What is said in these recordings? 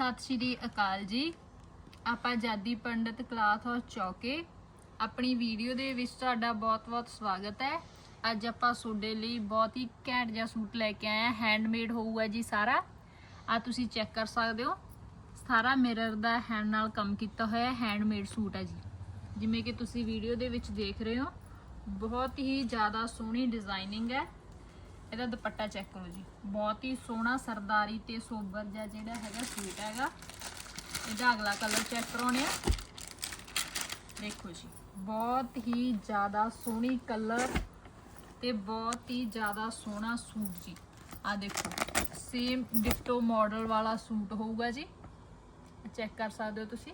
ਸਤਿ ਸ਼੍ਰੀ ਅਕਾਲ ਜੀ। ਆਪਾਂ ਜਾਦੀ ਪੰਡਤ ਕਲਾਥ ਹਾਊਸ ਚੌਕੇ। ਆਪਣੀ ਵੀਡੀਓ ਦੇ ਵਿੱਚ ਤੁਹਾਡਾ ਬਹੁਤ-ਬਹੁਤ ਸਵਾਗਤ ਹੈ। ਅੱਜ ਆਪਾਂ ਤੁਹਾਡੇ ਲਈ ਬਹੁਤ ਹੀ ਘੈਂਟ ਜਿਹਾ ਸੂਟ ਲੈ ਕੇ ਆਏ ਹਾਂ। ਹੈਂਡਮੇਡ ਹੋਊਗਾ ਜੀ ਸਾਰਾ। ਆ ਤੁਸੀਂ ਚੈੱਕ ਕਰ ਸਕਦੇ ਹੋ। ਸਾਰਾ ਮਿਰਰ ਦਾ ਹੈਂਡ ਨਾਲ ਕੰਮ ਕੀਤਾ ਹੋਇਆ ਹੈਂਡਮੇਡ ਸੂਟ ਹੈ ਜੀ। ਜਿਵੇਂ ਕਿ ਤੁਸੀਂ ਵੀਡੀਓ ਦੇ ਵਿੱਚ ਦੇਖ ਰਹੇ ਹੋ। ਬਹੁਤ ਹੀ ਜ਼ਿਆਦਾ ਸੋਹਣੀ ਡਿਜ਼ਾਈਨਿੰਗ ਹੈ। ਇਹਦਾ ਦੁਪੱਟਾ ਚੈੱਕ ਕਰੋ ਜੀ। ਬਹੁਤ ਹੀ ਸੋਹਣਾ ਸਰਦਾਰੀ ਤੇ ਸੋਬਰ ਜਿਹਾ ਜਿਹੜਾ ਹੈਗਾ ਸੂਟ ਹੈਗਾ। ਇਹਦਾ ਅਗਲਾ ਕਲਰ ਚੈੱਕ ਕਰਾਉਣੇ ਆ ਦੇਖੋ ਜੀ, ਬਹੁਤ ਹੀ ਜ਼ਿਆਦਾ ਸੋਹਣੀ ਕਲਰ ਤੇ ਬਹੁਤ ਹੀ ਜ਼ਿਆਦਾ ਸੋਹਣਾ ਸੂਟ ਜੀ। ਆ ਦੇਖੋ ਸੇਮ ਡਿਕਟੋ ਮਾਡਲ ਵਾਲਾ ਸੂਟ ਹੋਊਗਾ ਜੀ। ਚੈੱਕ ਕਰ ਸਕਦੇ ਹੋ ਤੁਸੀਂ।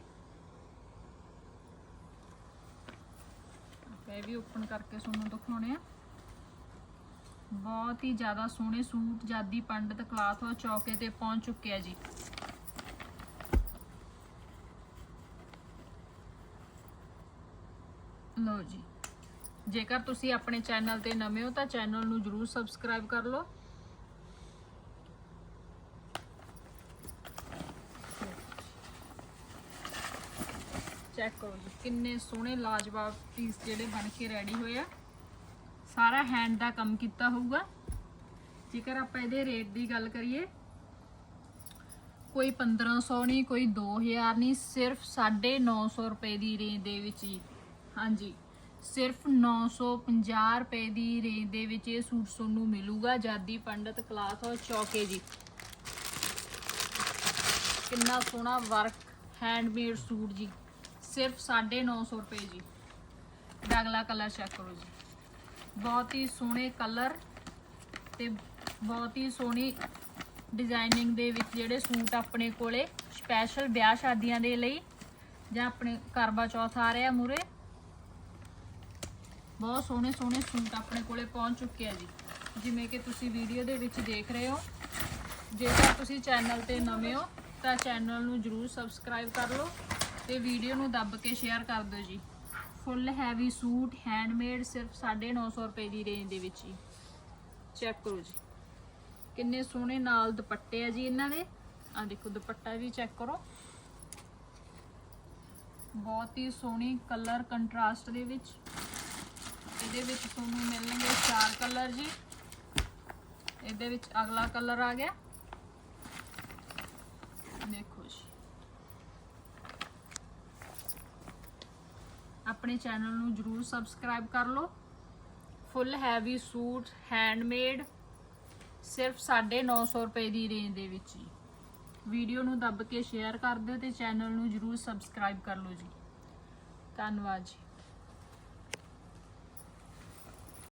ਇਹ ਵੀ ਓਪਨ ਕਰਕੇ ਤੁਹਾਨੂੰ ਦਿਖਾਉਣੇ ਆ ਬਹੁਤ ਹੀ ਜ਼ਿਆਦਾ ਸੋਹਣੇ ਸੂਟ ਜਾਦੀ ਪੰਡਤ ਕਲਾਥ ਹਾਊਸ ਚੌਕੇ ਤੇ ਪਹੁੰਚ ਚੁੱਕਿਆ ਜੀ। ਲਓ ਜੀ। ਜੇਕਰ ਤੁਸੀਂ ਆਪਣੇ ਚੈਨਲ ਤੇ ਨਵੇਂ ਹੋ ਤਾਂ ਚੈਨਲ ਨੂੰ ਜਰੂਰ ਸਬਸਕ੍ਰਾਈਬ ਕਰ ਲਓ। ਚੈੱਕ ਕਰੋ ਜੀ, ਕਿੰਨੇ ਸੋਹਣੇ ਲਾਜਵਾਬ ਪੀਸ ਜਿਹੜੇ ਬਣ ਕੇ ਰੈਡੀ ਹੋਏ ਆ। ਸਾਰਾ ਹੈਂਡ ਦਾ ਕੰਮ ਕੀਤਾ ਹੋਊਗਾ। ਜੇਕਰ ਆਪਾਂ ਇਹਦੇ ਰੇਟ ਦੀ ਗੱਲ ਕਰੀਏ, ਕੋਈ 1500 ਨਹੀਂ, ਕੋਈ 2000 ਨਹੀਂ, ਸਿਰਫ 950 ਰੁਪਏ ਦੀ ਰੇਂਜ ਦੇ ਵਿੱਚ ਹੀ। ਹਾਂਜੀ, ਸਿਰਫ 950 ਰੁਪਏ ਦੀ ਰੇਂਜ ਦੇ ਵਿੱਚ ਇਹ ਸੂਟ ਤੁਹਾਨੂੰ ਮਿਲੂਗਾ ਜਾਦੀ ਪੰਡਤ ਕਲਾਸ ਹਾਊਸ ਚੌਕੇ ਜੀ। ਕਿੰਨਾ ਸੋਹਣਾ ਵਰਕ ਹੈਂਡਮੇਡ ਸੂਟ ਜੀ। ਸਿਰਫ 950 ਰੁਪਏ ਜੀ। ਅਗਲਾ ਕਲਰ ਚੈੱਕ ਕਰੋ ਜੀ। ਬਹੁਤ ਹੀ ਸੋਹਣੇ ਕਲਰ ਤੇ ਬਹੁਤ ਹੀ ਸੋਹਣੀ ਡਿਜ਼ਾਈਨਿੰਗ ਦੇ ਵਿੱਚ ਜਿਹੜੇ ਸੂਟ ਆਪਣੇ ਕੋਲੇ ਸਪੈਸ਼ਲ ਵਿਆਹ ਸ਼ਾਦੀਆਂ ਦੇ ਲਈ ਜਾਂ ਆਪਣੇ ਕਰਵਾ ਚੌਥ ਆ ਰਿਹਾ ਮੂਰੇ ਬਹੁਤ ਸੋਹਣੇ ਸੋਹਣੇ ਸੂਟ ਆਪਣੇ ਕੋਲੇ ਪਹੁੰਚ ਚੁੱਕੇ ਆ ਜੀ। ਜਿਵੇਂ ਕਿ ਤੁਸੀਂ ਵੀਡੀਓ ਦੇ ਵਿੱਚ ਦੇਖ ਰਹੇ ਹੋ। ਜੇਕਰ ਤੁਸੀਂ ਚੈਨਲ ਤੇ ਨਵੇਂ ਹੋ ਤਾਂ ਚੈਨਲ ਨੂੰ ਜਰੂਰ ਸਬਸਕ੍ਰਾਈਬ ਕਰ ਲਓ ਤੇ ਵੀਡੀਓ ਨੂੰ ਦੱਬ ਕੇ ਸ਼ੇਅਰ ਕਰ ਦਿਓ ਜੀ। ਫੁੱਲ ਹੈਵੀ ਸੂਟ ਹੈਂਡਮੇਡ ਸਿਰਫ 950 ਰੁਪਏ ਦੀ ਰੇਂਜ ਦੇ ਵਿੱਚ ਹੀ ਚੈੱਕ ਕਰੋ ਜੀ। ਕਿੰਨੇ ਸੋਹਣੇ ਨਾਲ ਦੁਪੱਟੇ ਆ ਜੀ ਇਹਨਾਂ ਦੇ। ਆ ਦੇਖੋ, ਦੁਪੱਟਾ ਵੀ ਚੈੱਕ ਕਰੋ। ਬਹੁਤ ਹੀ ਸੋਹਣੀ ਕਲਰ ਕੰਟਰਾਸਟ ਦੇ ਵਿੱਚ। ਇਹਦੇ ਵਿੱਚ ਤੁਹਾਨੂੰ ਮਿਲਣਗੇ ਚਾਰ ਕਲਰ ਜੀ। ਇਹਦੇ ਵਿੱਚ ਅਗਲਾ ਕਲਰ ਆ ਗਿਆ। ਦੇਖੋ ਜੀ ਆਪਣੇ ਚੈਨਲ ਨੂੰ ਜਰੂਰ ਸਬਸਕ੍ਰਾਈਬ ਕਰ ਲਓ। ਫੁੱਲ ਹੈਵੀ ਸੂਟ ਹੈਂਡਮੇਡ ਸਿਰਫ 950 ਰੁਪਏ ਦੀ ਰੇਂਜ ਦੇ ਵਿੱਚ ਜੀ। ਵੀਡੀਓ ਨੂੰ ਦੱਬ ਕੇ ਸ਼ੇਅਰ ਕਰ ਦਿਓ ਤੇ ਚੈਨਲ ਨੂੰ ਜਰੂਰ ਸਬਸਕ੍ਰਾਈਬ ਕਰ ਲਓ ਜੀ। ਧੰਨਵਾਦ ਜੀ।